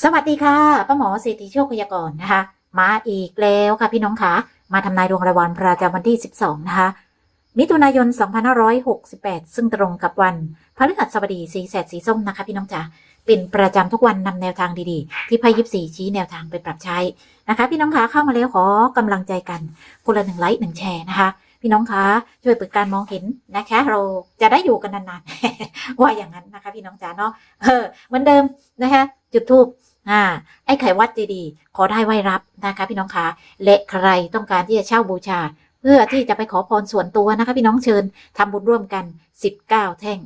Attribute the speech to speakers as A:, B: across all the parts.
A: สวัสดีค่ะป้าหมอเศรษฐีโชคพยากรณ์นะคะ มาอีกแล้วค่ะพี่น้องคะมาทำนายดวงรายวันประจำวันที่ 12 นะคะ มิถุนายน 2568 ซึ่งตรงกับวันพฤหัสบดีสีแสดสีส้มนะคะ พี่น้องจ๋าเป็นประจำทุกวันนำแนวทางดีๆ ที่ไพ่ยิบสีชี้แนวทางไปปรับใช้นะคะ พี่น้องคะเข้ามาแล้วขอกำลังใจกันคนละหนึ่งไลค์หนึ่งแชร์นะคะ พี่น้องคะช่วยเปิดการมองเห็นนะคะ เราจะได้อยู่กันนานๆว่าอย่างนั้นนะคะ พี่น้องจ๋าเนาะเออเหมือนเดิมนะคะ จุดทูบอ่าไอ้ไข่วัดเจดีขอได้ไหวรับนะคะ พี่น้องคะและใครต้องการที่จะเช่าบูชาเพื่อที่จะไปขอพรส่วนตัวนะคะ พี่น้องเชิญทำบุญร่วมกัน 19 แท่ง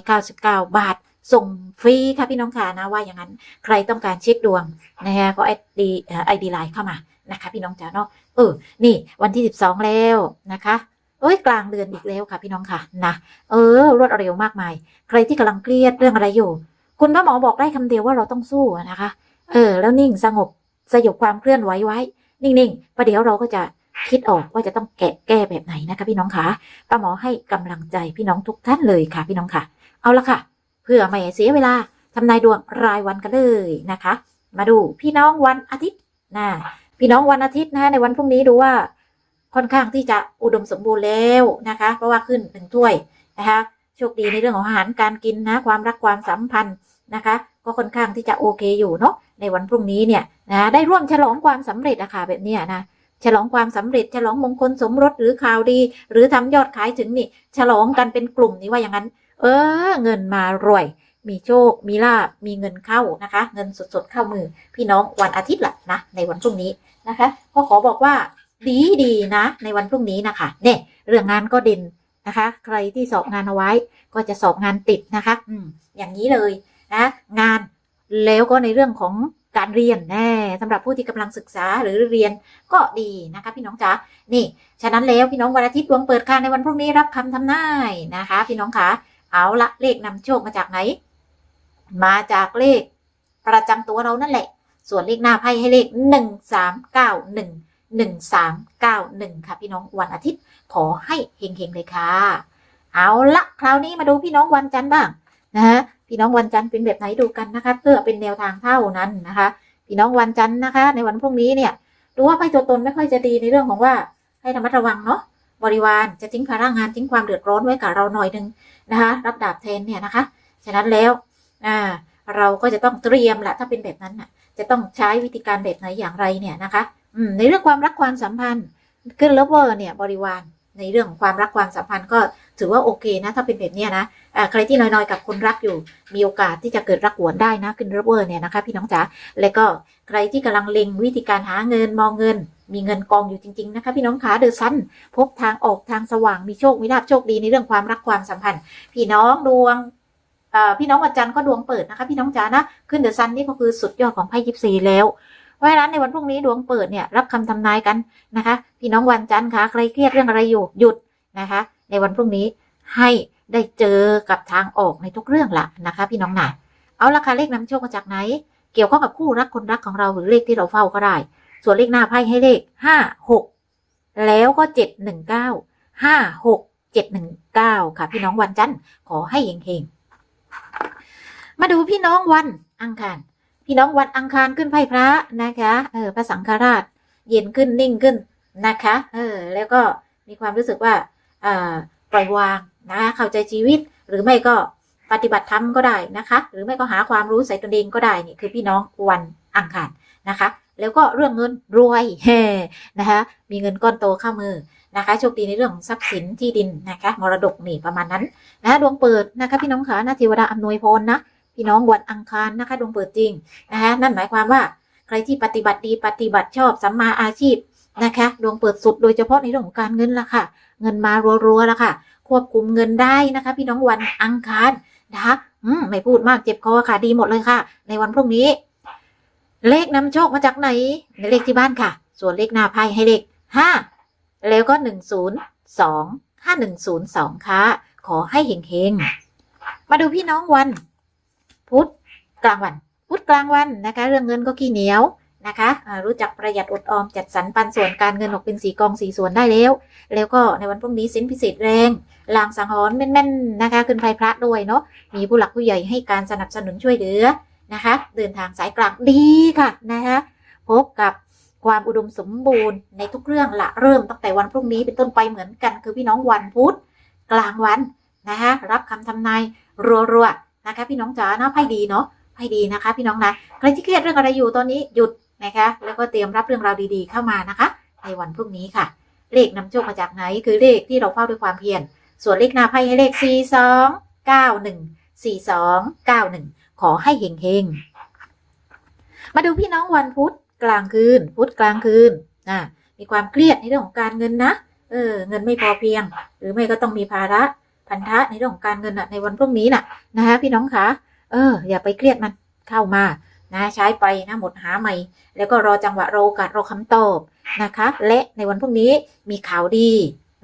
A: 199 บาท ส่งฟรีค่ะพี่น้องค่ะนะว่าอย่างนั้น ใครต้องการเช็คดวงนะคะก็ไอดีไอดีไลน์เข้ามานะคะ พี่น้องจ๋าเนาะเออนี่วันที่ 12 แล้วนะคะเอ้ยกลางเดือนอีกแล้วค่ะ พี่น้องค่ะนะเออ รวดเร็วมากมาย ใครที่กำลังเครียดเรื่องอะไรอยู่ คุณพ่อหมอบอกได้คำเดียวว่าเราต้องสู้นะคะ เออ แล้วนิ่งสงบสยบความเคลื่อนไหวไว้ นิ่งๆประเดี๋ยวเราก็จะคิดออกว่าจะต้องแกะแก้แบบไหนนะคะ พี่น้องค่ะป้าหมอให้กำลังใจพี่น้องทุกท่านเลยค่ะ พี่น้องค่ะ เอาละค่ะ เพื่อไม่เสียเวลาทำนายดวงรายวันกันเลยนะคะ มาดูพี่น้องวันอาทิตย์นะพี่น้องวันอาทิตย์นะในวันพรุ่งนี้ดูว่าค่อนข้างที่จะอุดมสมบูรณ์แล้วนะคะ เพราะว่าขึ้นหนึ่งถ้วยนะคะโชคดีในเรื่องของอาหารการกินนะความรักความสัมพันธ์นะคะ ก็ค่อนข้างที่จะโอเคอยู่เนาะในวันพรุ่งนี้เนี่ยนะได้ร่วมฉลองความสำเร็จอะค่ะแบบนี้นะฉลองความสำเร็จ ฉลองมงคลสมรสหรือข่าวดี หรือทำยอดขายถึงนี่ ฉลองกันเป็นกลุ่มนี้ว่าอย่างนั้น เออ เงินมารวย มีโชค มีลาบ มีเงินเข้านะคะ เงินสดๆเข้ามือ พี่น้องวันอาทิตย์ละนะ ในวันพรุ่งนี้นะคะก็ขอบอกว่าดีดีนะ ในวันพรุ่งนี้นะคะเนี่ยเรื่องงานก็เด่นนะคะ ใครที่สอบงานเอาไว้ ก็จะสอบงานติดนะคะ อืมอย่างนี้เลยนะงานแล้วก็ในเรื่องของการเรียนแน่สำหรับผู้ที่กำลังศึกษาหรือเรียนก็ดีนะคะพี่น้องจ๋านี่ ฉะนั้นแล้วพี่น้องวันอาทิตย์ดวงเปิดค่ะในวันพรุ่งนี้รับคำทำนายนะคะ พี่น้องคะ เอาละเลขนำโชคมาจากไหน มาจากเลข ประจำตัวเรานั่นแหละ ส่วนเลขหน้าไพ่ให้เลขหนึ่งสามเก้าหนึ่งหนึ่งสามเก้าหนึ่งค่ะ พี่น้องวันอาทิตย์ขอให้เฮงๆเลยค่ะ เอาละคราวนี้มาดูพี่น้องวันจันทร์บ้างนะฮะพี่น้องวันจันทร์เป็นแบบไหนดูกันนะคะ เพื่อเป็นแนวทางเท่านั้นนะคะ พี่น้องวันจันทร์นะคะ ในวันพรุ่งนี้เนี่ยดูว่าไพ่ตัวตนไม่ค่อยจะดีในเรื่องของว่าให้ระมัดระวังเนาะ บริวารจะทิ้งภาระงานทิ้งความเดือดร้อนไว้กับเราหน่อยหนึ่งนะคะรับดาบแทนเนี่ยนะคะฉะนั้นแล้วอ่าเราก็จะต้องเตรียมละถ้าเป็นแบบนั้นน่ะจะต้องใช้วิธีการแบบไหนอย่างไรเนี่ยนะคะอืมในเรื่องความรักความสัมพันธ์ขึ้นเลเวอร์เนี่ยบริวารในเรื่องของความรักความสัมพันธ์ก็ถือว่าโอเคนะถ้าเป็นแบบเนี้ยนะใครที่น้อยๆกับคนรักอยู่ มีโอกาสที่จะเกิดรักหวนได้นะขึ้นเลเวอร์เนี่ยนะคะพี่น้องจ๋าแล้วก็ใครที่กำลังเล็งวิธีการหาเงินมองเงิน มีเงินกองอยู่จริง ๆ นะคะ พี่น้องขาเดือดซันพบทางออกทางสว่างมีโชคมีลาภโชคดีในเรื่องความรักความสัมพันธ์ พี่น้องดวงพี่น้องวันจันทร์ก็ดวงเปิดนะคะ พี่น้องจ๋านะขึ้นเดอะซันนี่ก็คือสุดยอดของไพ่ยิปซีแล้วเพราะฉะนั้นในวันพรุ่งนี้ดวงเปิดเนี่ยรับคำทำนายกันนะคะ พี่น้องวันจันทร์คะใครเครียดเรื่องอะไรอยู่หยุดนะคะ ในวันพรุ่งนี้ให้ได้เจอกับทางออกในทุกเรื่องละนะคะ พี่น้องหนาเอาราคาเลขนำโชคมาจากไหน เกี่ยวข้องกับคู่รักคนรักของเราหรือเลขที่เราเฝ้าก็ได้ ส่วนเลขหน้าไพ่ให้เลขห้าหกแล้วก็เจ็ดหนึ่งเก้าห้าหกเจ็ดหนึ่งเก้าค่ะ พี่น้องวันจันทร์ขอให้เฮงๆมาดูพี่น้องวันอังคาร พี่น้องวันอังคารขึ้นไพ่พระนะคะเออพระสังฆราช เย็นขึ้นนิ่งขึ้นนะคะเออแล้วก็มีความรู้สึกว่าอ่าปล่อยวางนะเข้าใจชีวิตหรือไม่ก็ปฏิบัติธรรมก็ได้นะคะ หรือไม่ก็หาความรู้ใส่ตนเองก็ได้นี่คือพี่น้องวันอังคารนะคะ แล้วก็เรื่องเงินรวยนะคะมีเงินก้อนโตเข้ามือนะคะโชคดีในเรื่องของทรัพย์สินที่ดินนะคะมรดกนี่ประมาณนั้นนะดวงเปิดนะคะพี่น้องขาหน้าเทวดาอำนวยพรนะพี่น้องวันอังคารนะคะดวงเปิดจริงนะคะนั่นหมายความว่าใครที่ปฏิบัติดีปฏิบัติชอบสัมมาอาชีพนะคะดวงเปิดสุดโดยเฉพาะในเรื่องของการเงินละค่ะ เงินมารัวๆละค่ะ ควบคุมเงินได้นะคะ พี่น้องวันอังคารนะคะไม่พูดมากเจ็บคอค่ะดีหมดเลยค่ะ ในวันพรุ่งนี้ เลขนำโชคมาจากไหนเลขที่บ้านค่ะ ส่วนเลขหน้าไพ่ให้เลขห้าแล้วก็หนึ่งศูนย์สองห้าหนึ่งศูนย์สองค่ะ ขอให้เฮงๆ มาดูพี่น้องวัน พุธกลางวัน พุธกลางวันนะคะ เรื่องเงินก็ขี้เหนียวนะคะรู้จักประหยัดอดออมจัดสรรปันส่วนการเงินออกเป็นสีกองสีส่วนได้แล้ว แล้วก็ในวันพรุ่งนี้สินพิเศษแรงลางสังหรณ์แม่นๆนะคะ ขึ้นไพพระด้วยเนาะมีผู้หลักผู้ใหญ่ให้การสนับสนุนช่วยเหลือ นะคะเดินทางสายกลางดีค่ะนะคะพบกับความอุดมสมบูรณ์ในทุกเรื่องละเริ่มตั้งแต่วันพรุ่งนี้เป็นต้นไปเหมือนกัน คือพี่น้องวันพุธกลางวันนะคะรับคำทำนายรัวๆนะคะ พี่น้องจ๋านะไพ่ดีเนาะไพ่ดีนะคะ พี่น้องนะใครที่เครียดเรื่องอะไรอยู่ตอนนี้หยุดนะคะ แล้วก็เตรียมรับเรื่องราวดีๆเข้ามานะคะ ในวันพรุ่งนี้ค่ะ เลขนำโชคมาจากไหน คือเลขที่เราเฝ้าด้วยความเพียรส่วนเลขหน้าไพ่ให้เลข 4 2 9 1 4 2 9 1 ขอให้เฮงๆมาดูพี่น้องวันพุธกลางคืน พุธกลางคืนนะมีความเครียดในเรื่องของการเงินนะเออเงินไม่พอเพียง หรือไม่ก็ต้องมีภาระพันธะในเรื่องของการเงินน่ะในวันพรุ่งนี้น่ะนะคะพี่น้องคะเออ อย่าไปเครียดมันเข้ามานะใช้ไปนะหมดหาใหม่ แล้วก็รอจังหวะรอโอกาสรอคำตอบนะคะ และในวันพรุ่งนี้มีข่าวดี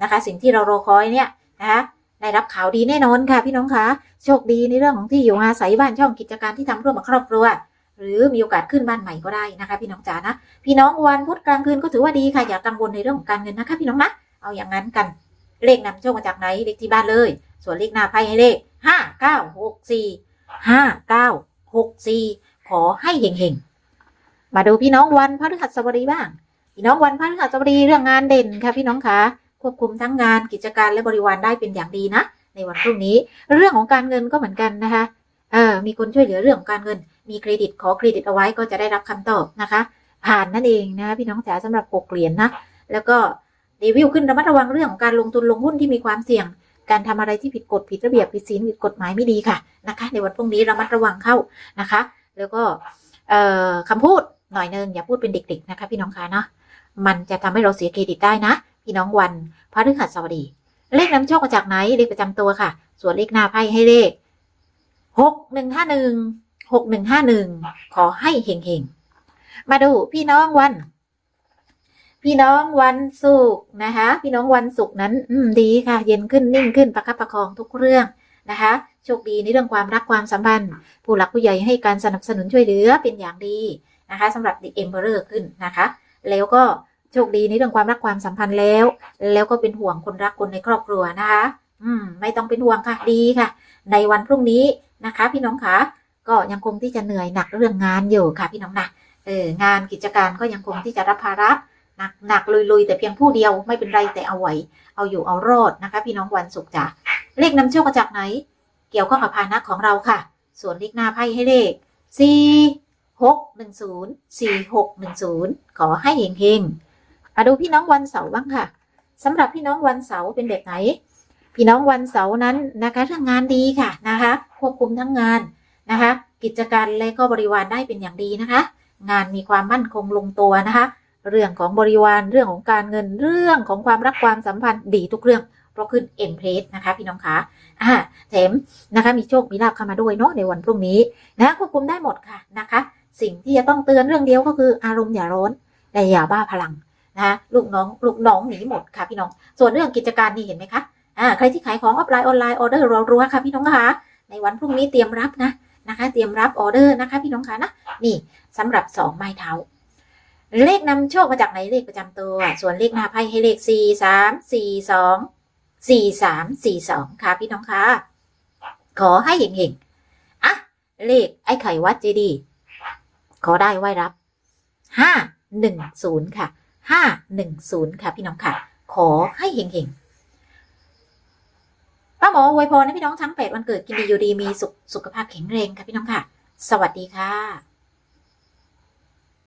A: นะคะ สิ่งที่เรารอคอยเนี่ยนะคะ ได้รับข่าวดีแน่นอนค่ะพี่น้องคะโชคดีในเรื่องของที่อยู่อาศัยบ้านช่องกิจการที่ทำร่วมกับครอบครัว หรือมีโอกาสขึ้นบ้านใหม่ก็ได้นะคะ พี่น้องจ๋านะ พี่น้องวันพุธกลางคืนก็ถือว่าดีค่ะอย่ากังวลในเรื่องของการเงินนะคะ พี่น้องนะเอาอย่างนั้นกันเลขนำโชคมาจากไหนเลขที่บ้านเลย ส่วนเลขหน้าไพ่ให้เลขห้าเก้าหกสี่ห้าเก้าหกสี่ขอให้เฮงๆมาดูพี่น้องวันพฤหัสบดีบ้าง พี่น้องวันพฤหัสบดีเรื่องงานเด่นค่ะพี่น้องคะ ควบคุมทั้งงานกิจการและบริวารได้เป็นอย่างดีนะ ในวันพรุ่งนี้ เรื่องของการเงินก็เหมือนกันนะคะเออมีคนช่วยเหลือเรื่องของการเงิน มีเครดิตขอเครดิตเอาไว้ก็จะได้รับคำตอบนะคะ ผ่านนั่นเองนะพี่น้องจ๋าสำหรับหกเหรียญนะแล้วก็รีวิวขึ้นระมัดระวังเรื่องของการลงทุนลงหุ้นที่มีความเสี่ยง การทำอะไรที่ผิดกฎผิดระเบียบผิดศีลผิดกฎหมายไม่ดีค่ะนะคะ ในวันพรุ่งนี้ระมัดระวังเข้านะคะ แล้วก็เออคำพูดหน่อยนึงอย่าพูดเป็นเด็กๆนะคะ พี่น้องคะเนาะมันจะทำให้เราเสียเครดิตได้นะ พี่น้องวันพฤหัสบดี เลขนำโชคมาจากไหนเลขประจำตัวค่ะ ส่วนเลขหน้าไพ่ให้เลขหกหนึ่งห้าหนึ่งหกหนึ่งห้าหนึ่งขอให้เฮงๆมาดูพี่น้องวัน พี่น้องวันศุกร์นะคะ พี่น้องวันศุกร์นั้น อืมดีค่ะ เย็นขึ้นนิ่งขึ้นประคับประคองทุกเรื่องนะคะโชคดีในเรื่องความรักความสัมพันธ์ ผู้หลักผู้ใหญ่ให้การสนับสนุนช่วยเหลือเป็นอย่างดีนะคะสำหรับ The Emperor ขึ้นนะคะ แล้วก็ โชคดีในเรื่องความรักความสัมพันธ์แล้ว แล้วก็เป็นห่วงคนรักคนในครอบครัวนะคะ อืม ไม่ต้องเป็นห่วงค่ะ ดีค่ะ ในวันพรุ่งนี้นะคะ พี่น้องคะก็ยังคงที่จะเหนื่อยหนักเรื่องงานอยู่ค่ะ พี่น้องนะเอองานกิจการก็ยังคงที่จะรับภาระหนักหนักลุยๆแต่เพียงผู้เดียวไม่เป็นไรแต่เอาไหวเอาอยู่เอารอดนะคะ พี่น้องวันศุกร์จ้ะเลขนำโชคมาจากไหน เกี่ยวข้องกับพาหนะของเราค่ะ ส่วนเลขหน้าไพ่ให้เลขสี่หกหนึ่งศูนย์สี่หกหนึ่งศูนย์ขอให้เฮงๆ มาดูพี่น้องวันเสาร์บ้างค่ะสำหรับพี่น้องวันเสาร์เป็นแบบไหน พี่น้องวันเสาร์นั้นนะคะเรื่องงานดีค่ะนะคะ ควบคุมทั้งงานนะคะ กิจการและก็บริวารได้เป็นอย่างดีนะคะ งานมีความมั่นคงลงตัวนะคะ เรื่องของบริวารเรื่องของการเงินเรื่องของความรักความสัมพันธ์ดีทุกเรื่องเพราะขึ้นเอ็มเพรสนะคะพี่น้องคะอ่าแถมนะคะมีโชค มีลาภเข้ามาด้วยเนาะในวันพรุ่งนี้นะควบคุมได้หมดค่ะนะคะ สิ่งที่จะต้องเตือนเรื่องเดียวก็คืออารมณ์อย่าร้อนแต่อย่าบ้าพลัง นะคะลูกน้องลูกน้องหนีหมดค่ะพี่น้อง ส่วนเรื่องกิจการนี่เห็นไหมคะอ่าใครที่ขายของออฟไลน์ออนไลน์ออเดอร์รัวๆค่ะพี่น้องคะในวันพรุ่งนี้เตรียมรับนะนะคะ เตรียมรับออเดอร์นะคะ พี่น้องคะนะนี่สำหรับสองไม้เท้าเลขนำโชคมาจากไหนเลขประจำตัว ส่วนเลขหน้าไพ่ให้เลขสี่สามสี่สองสี่สามสี่สองค่ะพี่น้องคะขอให้เห็งๆอะเลขไอ้ไข่วัดเจดีย์ขอได้ไหวรับห้าหนึ่งศูนย์ค่ะ ห้าหนึ่งศูนย์ค่ะพี่น้องค่ะ ขอให้เฮงๆป้าหมออวยพรให้พี่น้องทั้งแปดวันเกิดกินดีอยู่ดีมีสุขสุขภาพแข็งแรงค่ะพี่น้องค่ะ สวัสดีค่ะ